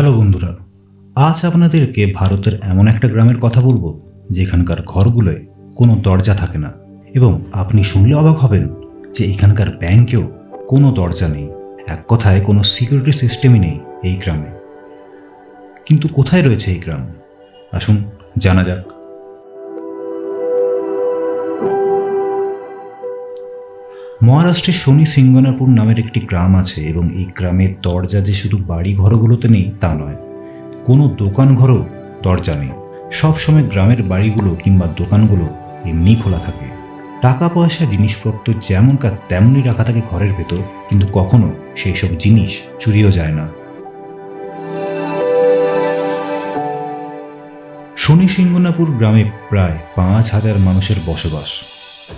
Hello বন্ধুরা, আজ আপনাদেরকে ভারতের এমন একটা গ্রামের কথা বলব, যেখানকার ঘরগুলোয় কোনো দরজা থাকে না। এবং আপনি শুনলে অবাক হবেন যে এখানকার ব্যাংকেও কোনো দরজা নেই, এক কথায় কোনো সিকিউরিটি সিস্টেমই নেই এই গ্রামে। কিন্তু কোথায় রয়েছে এই গ্রাম? আসুন জানা যাক। মহারাষ্ট্রের শনি সিঙ্গনাপুর নামের একটি গ্রাম আছে এবং এই গ্রামের দরজা যে শুধু বাড়ি ঘরগুলোতে নেই, তা নয়। কোনো দোকান ঘরও দরজা নেই। সবসময় গ্রামের বাড়িগুলো কিংবা দোকানগুলো এমনি খোলা থাকে। টাকা পয়সা জিনিসপত্র যেমনকার তেমনই রাখা থাকে ঘরের ভেতর, কিন্তু কখনো সেই সব জিনিস চুরিও যায় না। শনি সিংহনাপুর গ্রামে প্রায় পাঁচ হাজার মানুষের বসবাস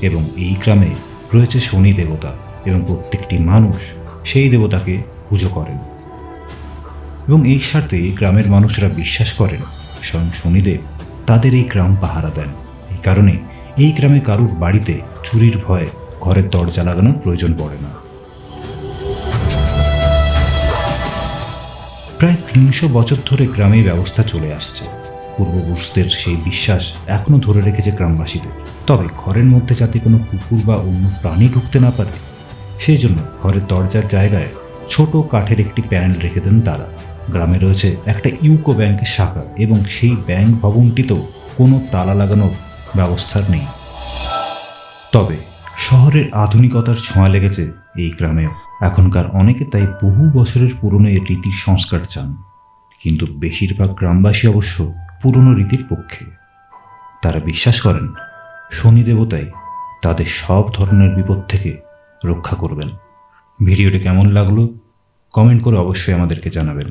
এবং এই গ্রামে রয়েছে শনি দেবতা এবং প্রত্যেকটি মানুষ সেই দেবতাকে পুজো করেন। এবং এই স্বার্থে গ্রামের মানুষরা বিশ্বাস করেন, স্বয়ং শনিদেব তাদের এই গ্রাম পাহারা দেন। এই কারণে এই গ্রামে কারুর বাড়িতে চুরির ভয়ে ঘরের দরজা লাগানোর প্রয়োজন পড়ে না। প্রায় তিনশো বছর ধরে গ্রামে ব্যবস্থা চলে আসছে। পূর্বপুরুষদের সেই বিশ্বাস এখনও ধরে রেখেছে গ্রামবাসীদের। তবে ঘরের মধ্যে যাতে কোনো কুকুর বা অন্য প্রাণী ঢুকতে না পারে, সেই জন্য ঘরের দরজার জায়গায় ছোট কাঠের একটি প্যানেল রেখে দেন তারা। গ্রামে রয়েছে একটা ইউকো ব্যাংকের শাখা এবং সেই ব্যাংক ভবনটিতেও কোনো তালা লাগানোর ব্যবস্থা নেই। তবে শহরের আধুনিকতার ছোঁয়া লেগেছে এই গ্রামেও। এখনকার অনেকে তাই বহু বছরের পুরনো এই রীতির সংস্কার চান। কিন্তু বেশিরভাগ গ্রামবাসী অবশ্য পুরনো রীতির পক্ষে। তারা বিশ্বাস করেন শনি দেবতাই তাদের সব ধরনের বিপদ থেকে রক্ষা করবেন। ভিডিওটি কেমন লাগল? কমেন্ট করে অবশ্যই আমাদেরকে জানাবেন।